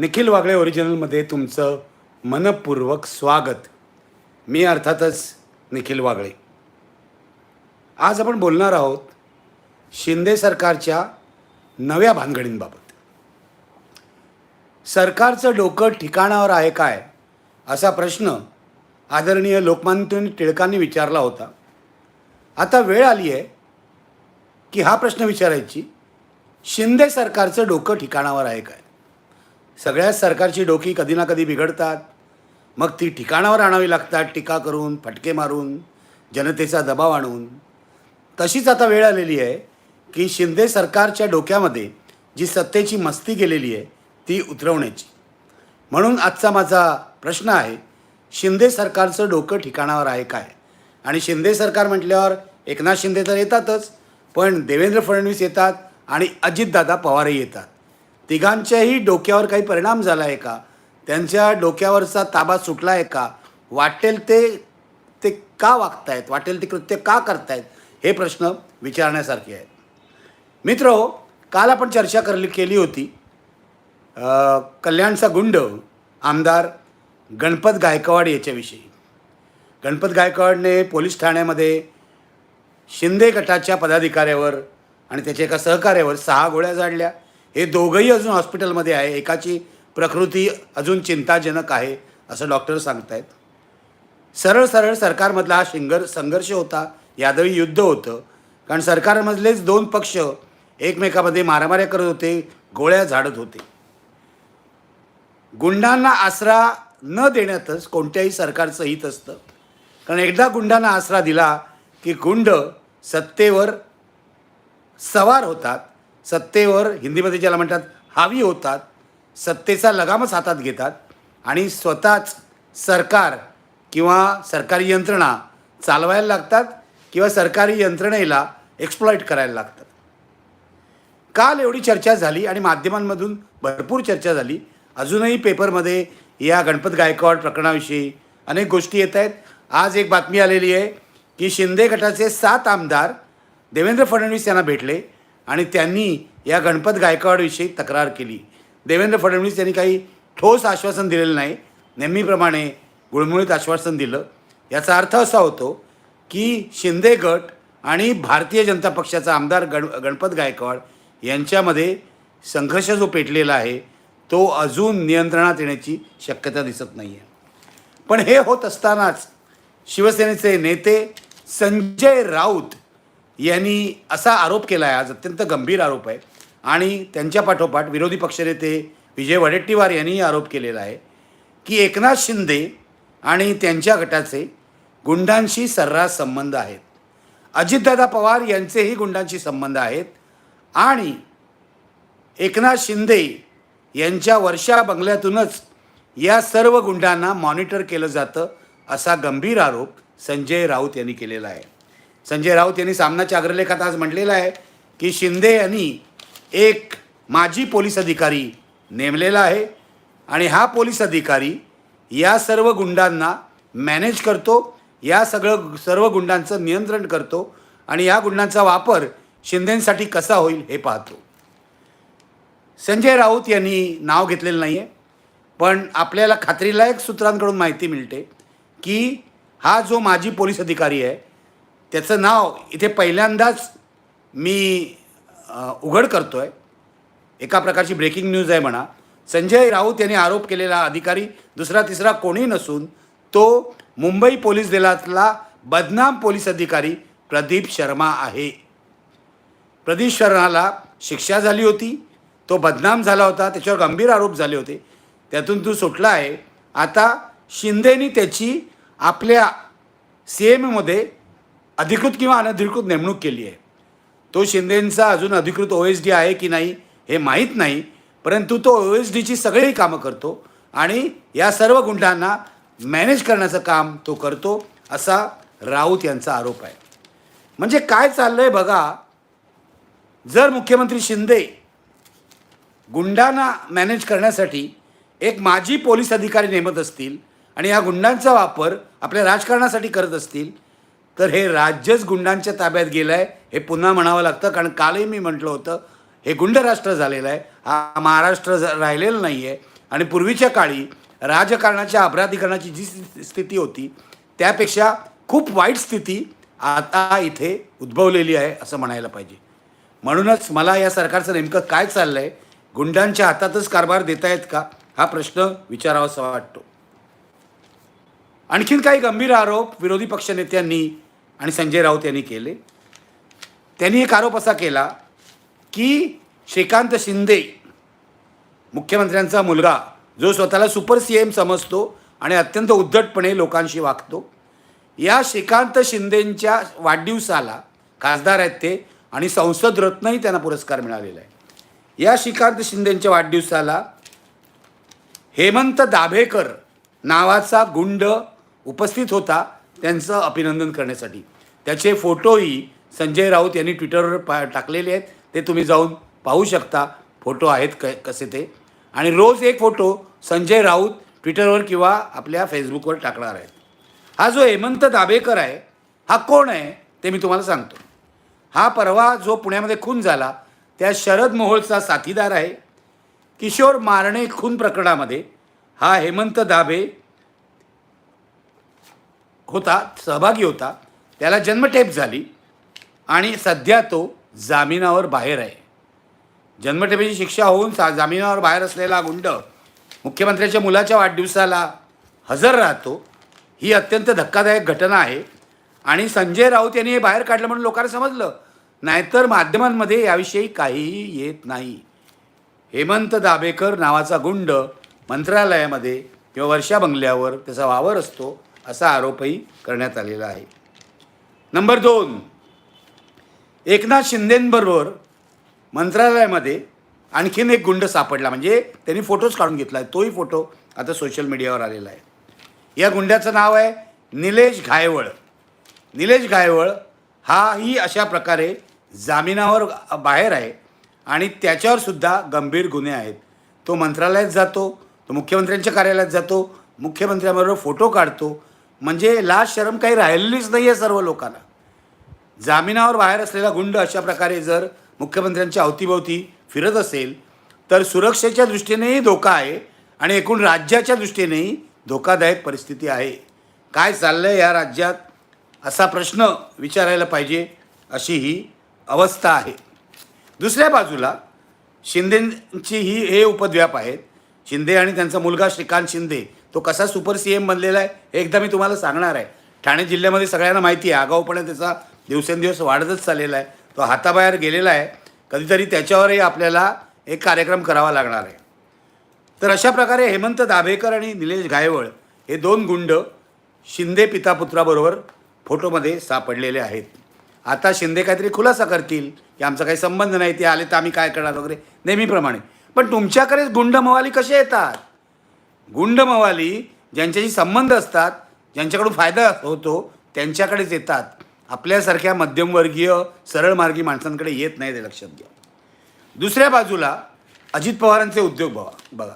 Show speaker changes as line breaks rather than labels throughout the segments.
निखिल वागळे ओरिजिनलमध्ये तुमचं मनपूर्वक स्वागत. मी अर्थातच निखिल वागळे. आज आपण बोलणार आहोत शिंदे सरकारच्या नव्या भानगडींबाबत. सरकारचं डोकं ठिकाणावर आहे काय? असा प्रश्न आदरणीय लोकमान्य टिळकांनी विचारला होता. आता वेळ आली आहे की हा प्रश्न विचारायची. शिंदे सरकारचं डोकं ठिकाणावर आहे काय? सगळ्याच सरकारची डोकी कधी ना कधी बिघडतात. मग ती ठिकाणावर आणावी लागतात टीका करून फटके मारून जनतेचा दबाव आणून. तशीच आता वेळ आलेली आहे की शिंदे सरकारच्या डोक्यामध्ये जी सत्तेची मस्ती गेलेली आहे ती उतरवण्याची. म्हणून आजचा माझा प्रश्न आहे शिंदे सरकारचं डोकं ठिकाणावर आहे काय? आणि शिंदे सरकार म्हटल्यावर एकनाथ शिंदे तर येतातच पण देवेंद्र फडणवीस येतात आणि अजितदादा पवारही येतात. तिघांच्याही डोक्यावर काही परिणाम झाला आहे का? त्यांच्या डोक्यावरचा ताबा सुटला आहे का? वाटेल ते ते का वागतायत? वाटेल ते कृत्य का करतायत? हे प्रश्न विचारण्यासारखे आहेत. मित्र काल आपण चर्चा करली केली होती कल्याणचा गुंड आमदार गणपत गायकवाड याच्याविषयी. गणपत गायकवाडने पोलीस ठाण्यामध्ये शिंदे गटाच्या पदाधिकाऱ्यावर आणि त्याच्या एका सहकार्यावर सहा गोळ्या झाडल्या. हे दोघंही अजून हॉस्पिटलमध्ये आहे. एकाची प्रकृती अजून चिंताजनक आहे असं डॉक्टर सांगतायत. सरळ सरळ सरकारमधला हा शिंगर संघर्ष होता. यादवी युद्ध होतं. कारण सरकारमधलेच दोन पक्ष एकमेकामध्ये मारामाऱ्या करत होते गोळ्या झाडत होते. गुंडांना आसरा न देण्यातच कोणत्याही सरकारचं हित असतं. कारण एकदा गुंडांना आसरा दिला की गुंड सत्तेवर सवार होतात. सत्तेवर हिंदीमध्ये ज्याला म्हणतात हावी होतात सत्तेचा लगामच हातात घेतात आणि स्वतःच सरकार किंवा सरकारी यंत्रणा चालवायला लागतात किंवा सरकारी यंत्रणेला एक्सप्लॉइट करायला लागतात. काल एवढी चर्चा झाली आणि माध्यमांमधून भरपूर चर्चा झाली. अजूनही पेपरमध्ये या गणपत गायकवाड प्रकरणाविषयी अनेक गोष्टी येत आहेत. आज एक बातमी आलेली आहे की शिंदे गटाचे सात आमदार देवेंद्र फडणवीस यांना भेटले. आणि त्यांनी या गणपत गायकवाडविषयी तक्रार केली. देवेंद्र फडणवीस यांनी काही ठोस आश्वासन दिलेलं नाही. नेहमीप्रमाणे गुळमुळीत आश्वासन दिलं. याचा अर्थ असा होतो की शिंदे गट आणि भारतीय जनता पक्षाचा आमदार गण गणपत गायकवाड यांच्यामध्ये संघर्ष जो पेटलेला आहे तो अजून नियंत्रणात येण्याची शक्यता दिसत नाही आहे पण हे होत असतानाच शिवसेनेचे नेते संजय राऊत यांनी असा आरोप केला आहे आज अत्यंत गंभीर आरोप आहे. आणि त्यांच्या पाठोपाठ विरोधी पक्षनेते विजय वडेट्टीवार यांनीही आरोप केलेला आहे की एकनाथ शिंदे आणि त्यांच्या गटाचे गुंडांशी सर्रास संबंध आहेत. अजितदादा पवार यांचेही गुंडांशी संबंध आहेत आणि एकनाथ शिंदे यांच्या वर्षा बंगल्यातूनच या सर्व गुंडांना मॉनिटर केलं जातं असा गंभीर आरोप संजय राऊत यांनी केलेला आहे. संजय राऊत यांनी सामनाच्या अग्रलेखात आज म्हटलेलं आहे की शिंदे यांनी एक माजी पोलीस अधिकारी नेमलेला आहे आणि हा पोलीस अधिकारी या सर्व गुंडांना मॅनेज करतो या सगळं सर्व गुंडांचं नियंत्रण करतो आणि या गुंडांचा वापर शिंदेंसाठी कसा होईल हे पाहतो. संजय राऊत यांनी नाव घेतलेलं नाही आहे पण आपल्याला खात्रीलायक सूत्रांकडून माहिती मिळते की हा जो माजी पोलीस अधिकारी आहे त्याचं नाव इथे पहिल्यांदाच मी उघड करतो आहे एका प्रकारची ब्रेकिंग न्यूज आहे म्हणा. संजय राऊत यांनी आरोप केलेला अधिकारी दुसरा तिसरा कोणी नसून तो मुंबई पोलीस दलातला बदनाम पोलीस अधिकारी प्रदीप शर्मा आहे. प्रदीप शर्माला शिक्षा झाली होती. तो बदनाम झाला होता. त्याच्यावर गंभीर आरोप झाले होते. त्यातून तो सुटला आहे. आता शिंदेनी त्याची आपल्या सी एममध्ये अधिकृत किंवा अनधिकृत नेमणूक केली आहे. तो शिंदेंचा अजून अधिकृत ओ एस डी आहे की नाही हे माहीत नाही परंतु तो ओ एस डीची सगळी कामं करतो आणि या सर्व गुंडांना मॅनेज करण्याचं काम तो करतो असा राऊत यांचा आरोप आहे. म्हणजे काय चाललं आहे बघा जर मुख्यमंत्री शिंदे गुंडांना मॅनेज करण्यासाठी एक माजी पोलीस अधिकारी नेमत असतील आणि या गुंडांचा वापर आपल्या राजकारणासाठी करत असतील तर हे राज्यच गुंडांच्या ताब्यात गेलं आहे हे पुन्हा म्हणावं लागतं कारण कालही मी म्हटलं होतं हे गुंड राष्ट्र झालेलं आहे हा महाराष्ट्र राहिलेलं नाही आहे आणि पूर्वीच्या काळी राजकारणाच्या अपराधीकरणाची जी स्थिती- स्थिती होती त्यापेक्षा खूप वाईट स्थिती आता इथे उद्भवलेली आहे असं म्हणायला पाहिजे. म्हणूनच मला या सरकारचं नेमकं काय चाललं आहे गुंडांच्या हातातच कारभार देतायत का हा प्रश्न विचारावासा वाटतो. आणखीन काही गंभीर आरोप विरोधी पक्षनेत्यांनी आणि संजय राऊत यांनी केले. त्यांनी एक आरोप असा केला की श्रीकांत शिंदे मुख्यमंत्र्यांचा मुलगा जो स्वतःला सुपर सी एम समजतो आणि अत्यंत उद्धटपणे लोकांशी वागतो या श्रीकांत शिंदेंच्या वाढदिवसाला खासदार आहेत ते आणि संसद रत्नही त्यांना पुरस्कार मिळालेला आहे. या श्रीकांत शिंदेंच्या वाढदिवसाला हेमंत दाभेकर नावाचा गुंड उपस्थित होता. त्यांचं अभिनंदन करण्यासाठी. त्याचे फोटोही संजय राऊत यांनी ट्विटरवर पा टाकलेले आहेत. ते तुम्ही जाऊन पाहू शकता. फोटो आहेत क कसे ते. आणि रोज एक फोटो संजय राऊत ट्विटरवर किंवा आपल्या फेसबुकवर टाकणार आहेत. हा जो हेमंत दाबेकर आहे हा कोण आहे ते मी तुम्हाला सांगतो. हा परवा जो पुण्यामध्ये खून झाला त्या शरद मोहोळचा साथीदार आहे. किशोर मारणे खून प्रकरणामध्ये हा हेमंत दाभे होता सहभागी होता त्याला जन्मठेप झाली आणि सध्या तो जामिनावर बाहेर आहे. जन्मठेपेची शिक्षा होऊन सा जामिनावर बाहेर असलेला गुंड मुख्यमंत्र्याच्या मुलाच्या वाढदिवसाला हजर राहतो ही अत्यंत धक्कादायक घटना आहे आणि संजय राऊत यांनी हे बाहेर काढलं म्हणून लोकांना समजलं. नाहीतर माध्यमांमध्ये याविषयी काहीही येत नाही. हेमंत दाभेकर नावाचा गुंड मंत्रालयामध्ये किंवा वर्षा बंगल्यावर त्याचा वावर असतो. असा आरोपही करण्यात आलेला आहे. नंबर दोन एकनाथ शिंदेंबरोबर मंत्रालयामध्ये आणखीन एक गुंड सापडला. म्हणजे त्यांनी फोटोज काढून घेतला आहे. तोही फोटो आता सोशल मीडियावर आलेला आहे. या गुंड्याचं नाव आहे निलेश घायवळ. निलेश घायवळ हाही अशा प्रकारे जामिनावर बाहेर आहे आणि त्याच्यावर सुद्धा गंभीर गुन्हे आहेत. तो मंत्रालयात जातो तो मुख्यमंत्र्यांच्या कार्यालयात जातो मुख्यमंत्र्यांबरोबर फोटो काढतो म्हणजे लाज शरम काही राहिलेलीच नाही आहे सर्व लोकांना. जामिनावर बाहेर असलेला गुंड अशा प्रकारे जर मुख्यमंत्र्यांच्या अवतीभोवती फिरत असेल तर सुरक्षेच्या दृष्टीनेही धोका आहे आणि एकूण राज्याच्या दृष्टीनेही धोकादायक परिस्थिती आहे. काय चाललं आहे या राज्यात? असा प्रश्न विचारायला पाहिजे अशी ही अवस्था आहे. दुसऱ्या बाजूला शिंदेची ही हे उपद्व्याप आहेत. शिंदे आणि त्यांचा मुलगा श्रीकांत शिंदे तो कसा सुपर सी एम बनलेला आहे हे एकदा मी तुम्हाला सांगणार आहे. ठाणे जिल्ह्यामध्ये सगळ्यांना माहिती आहे आगाऊपणे त्याचा दिवसेंदिवस वाढतच चाललेला आहे. तो हाताबाहेर गेलेला आहे कधीतरी त्याच्यावरही आपल्याला एक कार्यक्रम करावा लागणार आहे. तर अशा प्रकारे हेमंत दाभेकर आणि निलेश गायवळ हे दोन गुंड शिंदे पितापुत्राबरोबर फोटोमध्ये सापडलेले आहेत. आता शिंदे काहीतरी खुलासा करतील की आमचा काही संबंध नाही ते आले तर आम्ही काय करणार वगैरे नेहमीप्रमाणे. पण तुमच्याकडेच गुंड मवाली कसे येतात? गुंड मवाली ज्यांच्याशी संबंध असतात ज्यांच्याकडून फायदा होतो त्यांच्याकडेच येतात. आपल्यासारख्या मध्यमवर्गीय सरळमार्गी माणसांकडे येत नाही ते लक्षात घ्या. दुसऱ्या बाजूला अजित पवारांचे उद्योग बघा बघा.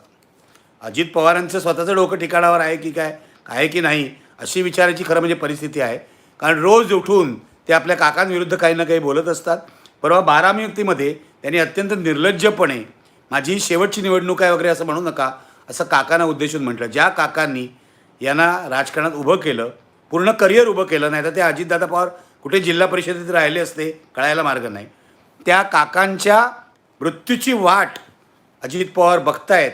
अजित पवारांचं स्वतःचं डोकं ठिकाणावर आहे की काय? आहे की नाही? अशी विचाराची खरं म्हणजे परिस्थिती आहे. कारण रोज उठून ते आपल्या काकांविरुद्ध काही ना काही बोलत असतात. परवा बारामी युक्तीमध्ये त्यांनी अत्यंत निर्लज्जपणे माझी शेवटची निवडणूक आहे वगैरे असं म्हणू नका. असं काकांना उद्देशून म्हटलं. ज्या काकांनी यांना राजकारणात उभं केलं पूर्ण करिअर उभं केलं नाही तर ते अजितदादा पवार कुठे जिल्हा परिषदेत राहिले असते कळायला मार्ग नाही. त्या काकांच्या मृत्यूची वाट अजित पवार बघतायत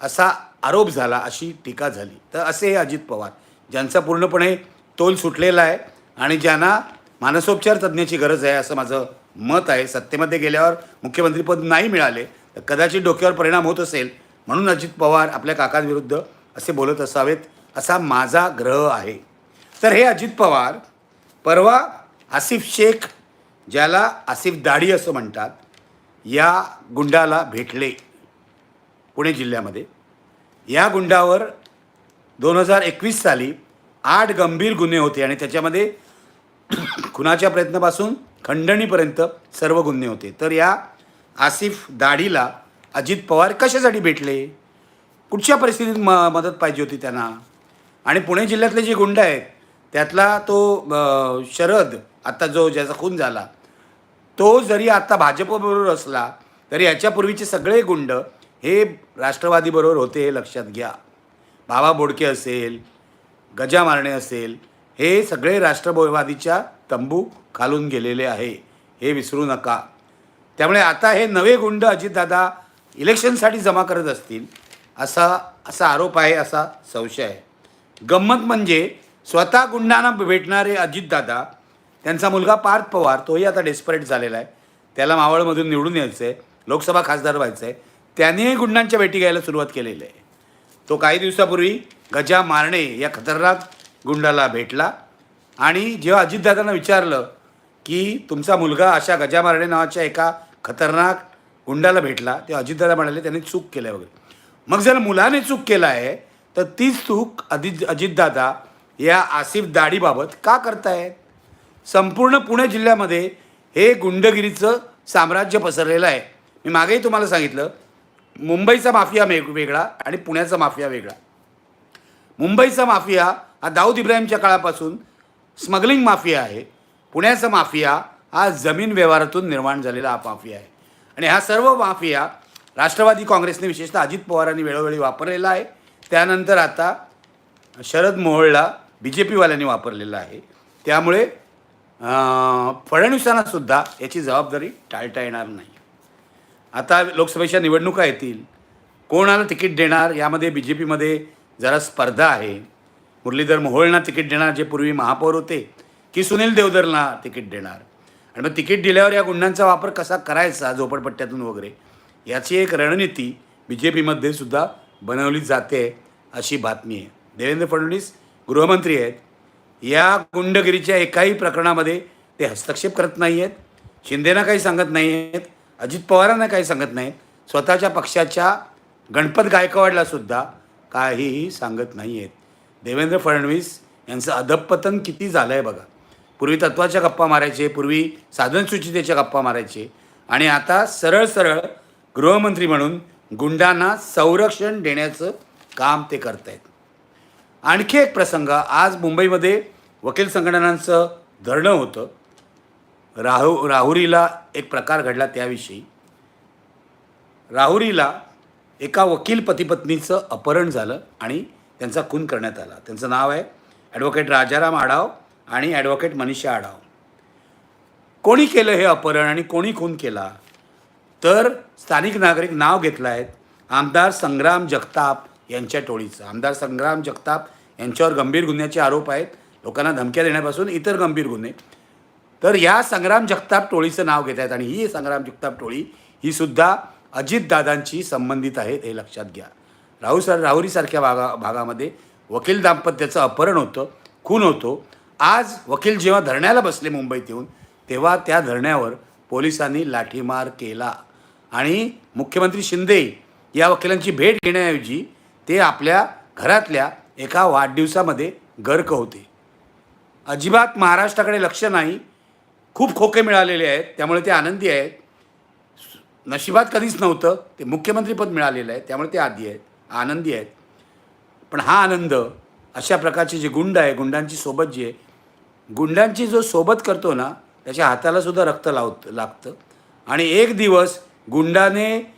असा आरोप झाला अशी टीका झाली. तर असे हे अजित पवार ज्यांचा पूर्णपणे तोल सुटलेला आहे आणि ज्यांना मानसोपचार तज्ज्ञाची गरज आहे असं माझं मत आहे. सत्तेमध्ये गेल्यावर मुख्यमंत्रीपद नाही मिळाले तर कदाचित डोक्यावर परिणाम होत असेल म्हणून अजित पवार आपल्या काकांविरुद्ध असे बोलत असावेत असा माझा ग्रह आहे. तर हे अजित पवार परवा आसिफ शेख ज्याला आसिफ दाढी असं म्हणतात या गुंडाला भेटले पुणे जिल्ह्यामध्ये. या गुंडावर दोन हजार एकवीस साली आठ गंभीर गुन्हे होते आणि त्याच्यामध्ये खुनाच्या प्रयत्नापासून खंडणीपर्यंत सर्व गुन्हे होते. तर या आसिफ दाढीला अजित पवार कशासाठी भेटले? कुठच्या परिस्थितीत म मदत पाहिजे होती त्यांना? आणि पुणे जिल्ह्यातले जे गुंड आहेत त्यातला तो शरद आता जो ज्याचा खून झाला तो जरी आता भाजपबरोबर असला तरी याच्यापूर्वीचे सगळे गुंड हे राष्ट्रवादीबरोबर होते हे लक्षात घ्या. बाबा बोडके असेल गजा मारणे असेल हे सगळे राष्ट्रवादीच्या तंबू खालून गेलेले आहे. हे विसरू नका. त्यामुळे आता हे नवे गुंड अजितदादा इलेक्शनसाठी जमा करत असतील असा असा आरोप आहे असा संशय आहे. गंमत म्हणजे स्वतः गुंडांना भेटणारे अजितदादा त्यांचा मुलगा पार्थ पवार तोही आता डेस्परेट झालेला आहे. त्याला मावळमधून निवडून यायचं आहे लोकसभा खासदार व्हायचं आहे त्यानेही गुंडांच्या भेटी घ्यायला सुरुवात केलेली आहे. तो काही दिवसापूर्वी गजा मारणे या खतरनाक गुंडाला भेटला आणि जेव्हा अजितदादांना विचारलं की तुमचा मुलगा अशा गजा मारणे नावाच्या एका खतरनाक गुंडाला भेटला ते अजितदादा म्हणाले त्यांनी चूक केलं आहे वगैरे. मग जर मुलाने चूक केला आहे तर तीच चूक अजित अजितदादा या आसिफ दाढीबाबत का करतायत? संपूर्ण पुणे जिल्ह्यामध्ये हे गुंडगिरीचं साम्राज्य पसरलेलं आहे. मी मागेही तुम्हाला सांगितलं मुंबईचा माफिया वेग वेगळा आणि पुण्याचा माफिया वेगळा. मुंबईचा माफिया हा दाऊद इब्राहिमच्या काळापासून स्मगलिंग माफिया आहे. पुण्याचा माफिया हा जमीन व्यवहारातून निर्माण झालेला हा माफिया आहे. आणि हा सर्व माफिया राष्ट्रवादी काँग्रेसने विशेषतः अजित पवारांनी वेळोवेळी वापरलेला आहे. त्यानंतर आता शरद मोहोळला बी जे पीवाल्यांनी वापरलेला आहे. त्यामुळे फडणवीसांनासुद्धा याची जबाबदारी टाळता येणार नाही. आता लोकसभेच्या निवडणुका येतील. कोणाला तिकीट देणार? यामध्ये बी जे पीमध्ये जरा स्पर्धा आहे. मुरलीधर मोहोळना तिकीट देणार जे पूर्वी महापौर होते की सुनील देवधरला तिकीट देणार? आणि मग तिकीट दिल्यावर या गुंडांचा वापर कसा करायचा झोपडपट्ट्यातून वगैरे याची एक रणनीती बी जे पीमध्ये सुद्धा बनवली जाते अशी बातमी आहे. देवेंद्र फडणवीस गृहमंत्री आहेत. या गुंडगिरीच्या एकाही प्रकरणामध्ये ते हस्तक्षेप करत नाही आहेत शिंदेना काही सांगत नाही आहेत अजित पवारांना काही सांगत नाहीत स्वतःच्या पक्षाच्या गणपत गायकवाडला सुद्धा काहीही सांगत नाही आहेत देवेंद्र फडणवीस यांचं अधपतन किती झालं आहे बघा. पूर्वी तत्वाच्या गप्पा मारायचे पूर्वी साधनसूचितेच्या गप्पा मारायचे. आणि आता सरळ सरळ गृहमंत्री म्हणून गुंडांना संरक्षण देण्याचं काम ते करत आहेत आणखी एक प्रसंग आज मुंबईमध्ये वकील संघटनांचं धरणं होतं. राहू राहुरीला एक प्रकार घडला त्याविषयी. राहुरीला एका वकील पतीपत्नीचं अपहरण झालं आणि त्यांचा खून करण्यात आला. त्यांचं नाव आहे ॲडव्होकेट राजाराम आढाव. आणि ॲडव्होकेट मनीषा आढाव. कोणी केलं हे अपहरण आणि कोणी खून केला? तर स्थानिक नागरिक नाव घेतलं आहेत आमदार संग्राम जगताप यांच्या टोळीचं. आमदार संग्राम जगताप यांच्यावर गंभीर गुन्ह्याचे आरोप आहेत. लोकांना धमक्या देण्यापासून इतर गंभीर गुन्हे. तर या संग्राम जगताप टोळीचं नाव घेत आहेत आणि ही संग्राम जगताप टोळी ही सुद्धा अजितदादांची संबंधित आहेत हे लक्षात घ्या. राहू सर राहुरीसारख्या भागा भागामध्ये वकील दाम्पत्याचं अपहरण होतं खून होतो. आज वकील जेव्हा धरण्याला बसले मुंबईत येऊन तेव्हा त्या धरण्यावर पोलिसांनी लाठीमार केला. आणि मुख्यमंत्री शिंदे या वकिलांची भेट घेण्याऐवजी ते आपल्या घरातल्या एका वाढदिवसामध्ये गर्क होते. अजिबात महाराष्ट्राकडे लक्ष नाही. खूप खोके मिळालेले आहेत. त्यामुळे ते आनंदी आहेत. नशिबात कधीच नव्हतं. ते मुख्यमंत्रीपद मिळालेलं आहे. त्यामुळे ते आधी आहेत. आनंदी आहेत. पण हा आनंद अशा प्रकारचे जे गुंड आहे गुंडांची सोबत जी आहे गुंडांची जो सोबत करतो ना त्याच्या हाताला सुद्धा रक्त लावत लागतं. आणि एक दिवस गुंडाने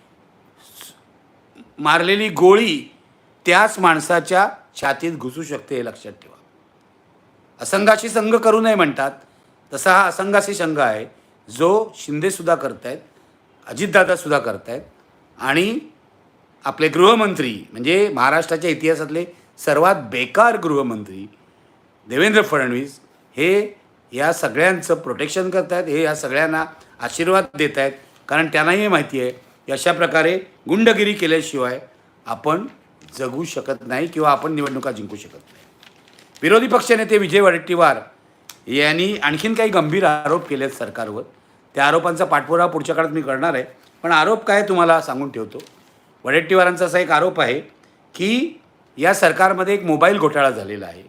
मारलेली गोळी त्याच माणसाच्या छातीत घुसू शकते हे लक्षात ठेवा. असंघाशी संघ करू नये म्हणतात. तसा हा असंघाशी संघ आहे. जो शिंदेसुद्धा करतायत अजितदादासुद्धा करतायत आणि आपले गृहमंत्री म्हणजे महाराष्ट्राच्या इतिहासातले सर्वात बेकार गृहमंत्री देवेंद्र फडणवीस हे या सगळ्यांचं प्रोटेक्शन करत आहेत हे या सगळ्यांना आशीर्वाद देत आहेत कारण त्यांनाही माहिती आहे की अशा प्रकारे गुंडगिरी केल्याशिवाय आपण जगू शकत नाही किंवा आपण निवडणुका जिंकू शकत नाही. विरोधी पक्षनेते विजय वडेट्टीवार यांनी आणखीन काही गंभीर आरोप केले आहेत सरकारवर. त्या आरोपांचा पाठपुरावा पुढच्या काळात मी करणार आहे. पण आरोप काय तुम्हाला सांगून ठेवतो? वडेट्टीवारांचा असा एक आरोप आहे की या सरकारमध्ये एक मोबाईल घोटाळा झालेला आहे.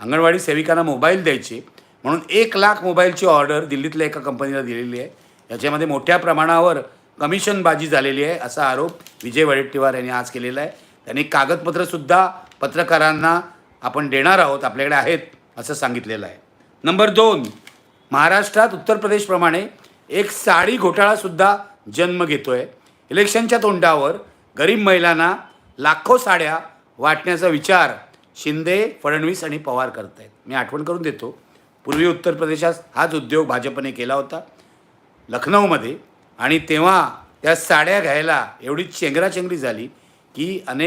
अंगणवाडी सेविकांना मोबाईल द्यायचे. म्हणून एक लाख मोबाईलची ऑर्डर दिल्लीतल्या एका कंपनीला दिलेली आहे. याच्यामध्ये मोठ्या प्रमाणावर कमिशनबाजी झालेली आहे असा आरोप विजय वडेट्टीवार यांनी आज केलेला आहे. त्यांनी कागदपत्रसुद्धा पत्रकारांना आपण देणार आहोत आपल्याकडे आहेत असं सांगितलेलं आहे. नंबर दोन महाराष्ट्रात उत्तर प्रदेशप्रमाणे एक साडी घोटाळासुद्धा जन्म घेतो आहे इलेक्शनच्या तोंडावर गरीब महिलांना लाखो साड्या वाटण्याचा विचार शिंदे फडणवीस आणि पवार करत आहेत मी आठवण करून देतो पूर्वी उत्तर प्रदेशात हाच उद्योग भाजपने केला होता लखनौमध्ये. आणि तेव्हा त्या साड्या घ्यायला एवढी चेंगराचेंगरी झाली की अनेक